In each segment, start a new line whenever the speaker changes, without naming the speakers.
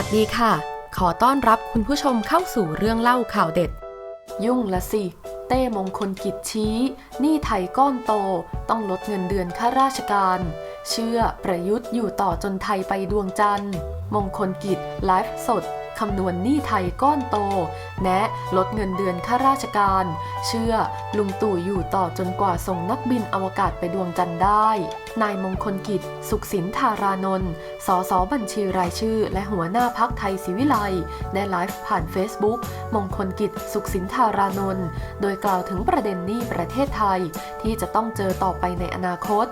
วัสดีค่ะ ขอต้อนรับคุณผู้ชมเข้าสู่เรื่องเล่าข่าวเด็ด ยุ่งละสิ เต้มงคลกิจชี้หนี้ไทยก้อนโต ต้องลดเงินเดือนข้าราชการ เชื่อประยุทธ์อยู่ต่อจนไทยไปดวงจันทร์ มงคลกิจไลฟ์สดคำนวณหนี้ไทยก้อนโต แนะลดเงินเดือนข้าราชการ เชื่อลุงตู่อยู่ต่อจนกว่าส่งนักบินอวกาศไปดวงจันทร์ได้ นายมงคลกิจ สุขสินธารานนท์ สสบัญชีรายชื่อ และหัวหน้าพักไทยศิวิไลได้ไลฟ์ผ่าน Facebook มงคลกิจ สุขสินธารานนท์ โดยกล่าวถึงประเด็นหนี้ประเทศไทย ที่จะต้องเจอต่อไปในอนาคต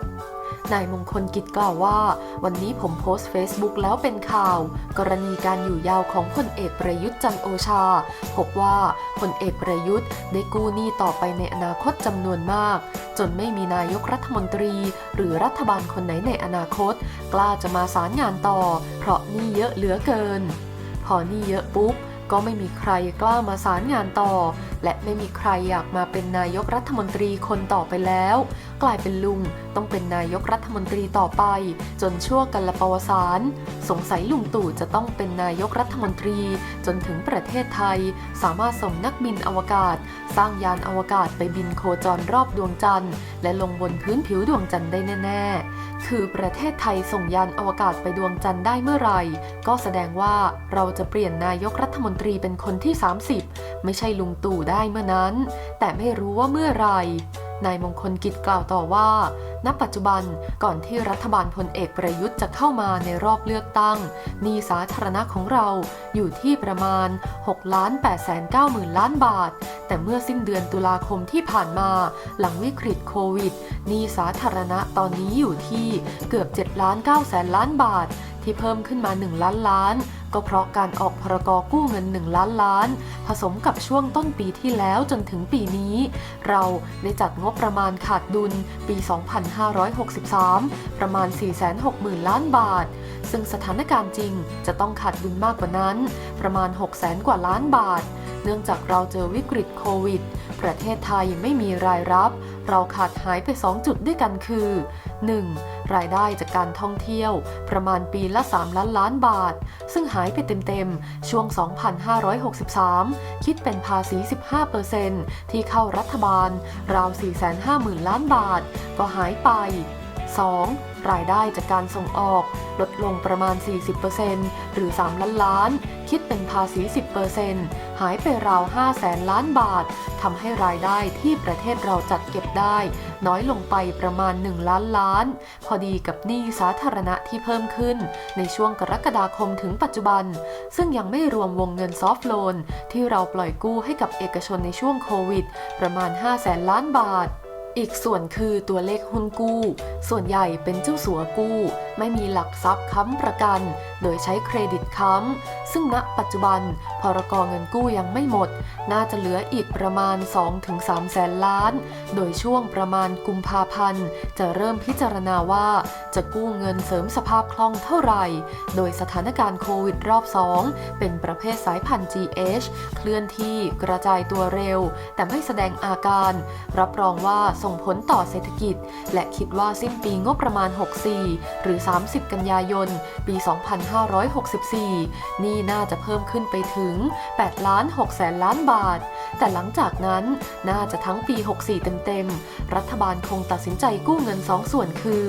นายมงคลกิจกล่าวว่า วันนี้ผมโพสต์ Facebook แล้วเป็นข่าว กรณีการอยู่ยาวของพลเอกประยุทธ์จันโอชา พบว่าพลเอกประยุทธ์ได้กู้หนี้ต่อไปในอนาคตจำนวนมาก จนไม่มีนายกรัฐมนตรี หรือรัฐบาลคนไหนในอนาคต กล้าจะมาสารงานต่อ เพราะหนี้เยอะเหลือเกิน พอหนี้เยอะปุ๊บก็ไม่มีใครกล้ามาสารงานต่อ และไม่มีใครอยากมาเป็นนายกรัฐมนตรีคนต่อไปแล้วกลายเป็นลุงต้องเป็นนายกรัฐมนตรีต่อไป จนชั่วกันละปวสาร สงสัยลุงตู่จะต้องเป็นนายกรัฐมนตรี จนถึงประเทศไทย สามารถส่งนักบินอวกาศ สร้างยานอวกาศไปบินโคจรรอบดวงจันทร์ และลงบนพื้นผิวดวงจันทร์ได้แน่ ๆ คือประเทศไทยส่งยานอวกาศไปดวงจันทร์ได้เมื่อไหร่ ก็แสดงว่าเราจะเปลี่ยนนายกรัฐมนตรีเป็นคนที่ 30 ไม่ใช่ลุงตู่ได้เมื่อนั้น แต่ไม่รู้ว่าเมื่อไหร่ นายมงคลกิจกล่าวต่อว่า ณ ปัจจุบันก่อนที่รัฐบาลพลเอกประยุทธ์จะเข้ามาในรอบเลือกตั้งหนี้สาธารณะของเราอยู่ที่ประมาณ6ล้าน8 9 0 0 0ล้านบาท แต่เมื่อสิ้นเดือนตุลาคมที่ผ่านมา หลังวิกฤตโควิดหนี้สาธารณะตอนนี้อยู่ที่เกือบ7ล้าน9แสนล้านบาท ที่เพิ่มขึ้นมา 1 ล้านล้าน ก็เพราะการออกพรกกู้เงิน 1 ล้านล้าน ผสมกับช่วงต้นปีที่แล้วจนถึงปีนี้ เราได้จัดงบประมาณขาดดุลปี 2563 ประมาณ 460,000 ล้านบาท ซึ่งสถานการณ์จริงจะต้องขาดดุลมากกว่านั้น ประมาณ 600,000 กว่าล้านบาท เนื่องจากเราเจอวิกฤตโควิด ประเทศไทยไม่มีรายรับ เราขาดหายไป 2 จุดด้วยกันคือ 1. รายได้จากการท่องเที่ยว ประมาณปีละ 3 ล้านล้านบาท ซึ่งหายไปเต็มๆ ช่วง 2563 คิดเป็นภาษี 15%ที่เข้ารัฐบาล ราว 450,000 ล้านบาท ก็หายไป 2. รายได้จากการส่งออก ลดลงประมาณ 40%หรือ 3 ล้านล้าน คิดเป็นภาษี 10%หายไปราว 5 แสนล้านบาท ทำให้รายได้ที่ประเทศเราจัดเก็บได้ น้อยลงไปประมาณ 1 ล้านล้าน พอดีกับหนี้สาธารณะที่เพิ่มขึ้น ในช่วงกรกฎาคมถึงปัจจุบัน ซึ่งยังไม่รวมวงเงินซอฟท์โลน ที่เราปล่อยกู้ให้กับเอกชนในช่วงโควิด ประมาณ 5 แสนล้านบาท อีกส่วนคือตัวเลขหุ้นกู้ ส่วนใหญ่เป็นเจ้าสัวกู้ ไม่มีหลักทรัพย์ค้ำประกัน โดยใช้เครดิตค้ำ ซึ่งณปัจจุบันพรกเงินกู้ยังไม่หมด น่าจะเหลืออีกประมาณ 2-3 แสนล้าน โดยช่วงประมาณกุมภาพันธ์ จะเริ่มพิจารณาว่าจะกู้เงินเสริมสภาพคล่องเท่าไหร่ โดยสถานการณ์โควิดรอบ 2 เป็นประเภทสายพันธุ์ GH เคลื่อนที่กระจายตัวเร็ว แต่ไม่แสดงอาการ รับรองว่าส่งผลต่อเศรษฐกิจ และคิดว่าสิ้นปีงบประมาณ 64 หรือ 30 กันยายน ปี 2564 นี่น่าจะเพิ่มขึ้นไปถึง 8 ล้าน6แสนล้านบาท แต่หลังจากนั้นน่าจะทั้งปี 64 เต็มๆ รัฐบาลคงตัดสินใจกู้เงิน 2 ส่วนคือ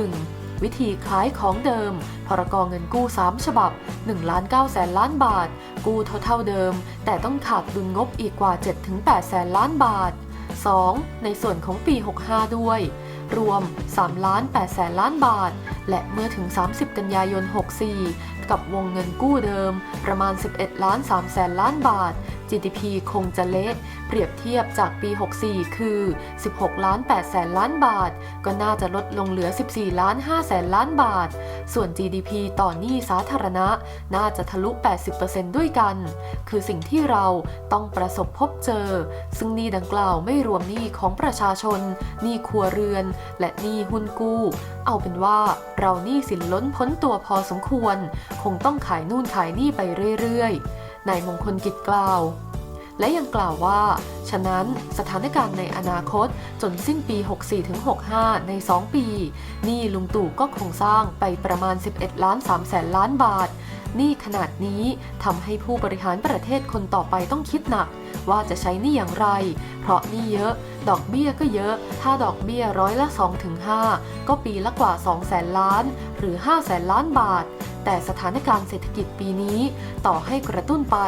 1. วิธีคล้ายของเดิม พรกองเงินกู้ 3 ฉบับ1ล้าน9แสนล้านบาท กู้เท่าๆเดิม แต่ต้องขาดดุลงบอีกกว่า 7-8แสนล้านบาท 2. ในส่วนของปี 65 ด้วย รวม 3 ล้าน8แสนล้านบาท และเมื่อถึง 30 กันยายน 64 กับวงเงินกู้เดิม ประมาณ 11 ล้าน3แสนล้านบาท GDP คงจะเละเปรียบเทียบจากปี 64 คือ 16 ล้าน8แสนล้านบาท ก็น่าจะลดลงเหลือ 14 ล้าน5แสนล้านบาท ส่วน GDP ต่อหนี้สาธารณะน่าจะทะลุ 80%ด้วยกัน คือสิ่งที่เราต้องประสบพบเจอ ซึ่งหนี้ดังกล่าวไม่รวมหนี้ของประชาชน หนี้ครัวเรือน และหนี้หุ้นกู้ เอาเป็นว่าเราหนี้สินล้นพ้นตัวพอสมควร คงต้องขายนู่นขายนี่ไปเรื่อยๆ นายมงคลกิจกล่าว และยังกล่าวว่า ฉะนั้นสถานการณ์ในอนาคตจนสิ้นปี 64-65 ใน 2 ปี นี้ลุงตู่ก็คงสร้างไปประมาณ 11 ล้าน3แสนล้านบาท นี้ขนาดนี้ทำให้ผู้บริหารประเทศคนต่อไปต้องคิดหนัก ว่าจะใช้นี้อย่างไร เพราะนี้เยอะดอกเบี้ยก็เยอะ ถ้าดอกเบี้ยร้อยละ 2-5 ก็ปีละกว่า2แสนล้าน หรือ5แสนล้านบาท แต่สถานการณ์เศรษฐกิจปีนี้ ต่อให้กระตุ้นไป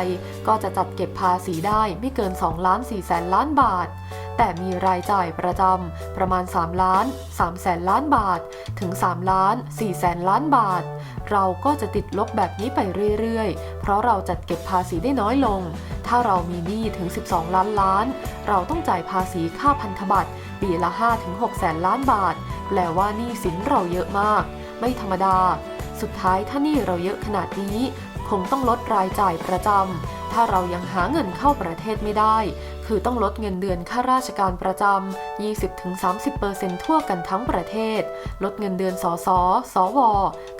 ก็จะจัดเก็บภาษีได้ไม่เกิน2ล้าน4แสนล้านบาท แต่มีรายจ่ายประจำประมาณ 3 ล้าน3แสนล้านบาท ถึง 3 ล้าน4แสนล้านบาท เราก็จะติดลบแบบนี้ไปเรื่อยๆ เพราะเราจัดเก็บภาษีได้น้อยลง ถ้าเรามีหนี้ถึง 12 ล้านล้าน เราต้องจ่ายภาษีค่าพันธบัตรปีละ5-6แสนล้านบาท แปลว่าหนี้สินเราเยอะมาก ไม่ธรรมดา สุดท้ายถ้านี้เราเยอะขนาดนี้ คงต้องลดรายจ่ายประจำ ถ้าเรายังหาเงินเข้าประเทศไม่ได้ คือต้องลดเงินเดือนข้าราชการประจำ 20-30%ทั่วกันทั้งประเทศ ลดเงินเดือนสสสว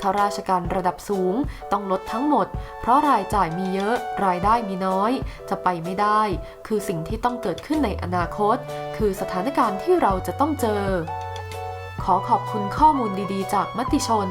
ข้าราชการระดับสูง ต้องลดทั้งหมด เพราะรายจ่ายมีเยอะ รายได้มีน้อย จะไปไม่ได้ คือสิ่งที่ต้องเกิดขึ้นในอนาคต คือสถานการณ์ที่เราจะต้องเจอ ขอขอบคุณข้อมูลดีๆ จากมติชน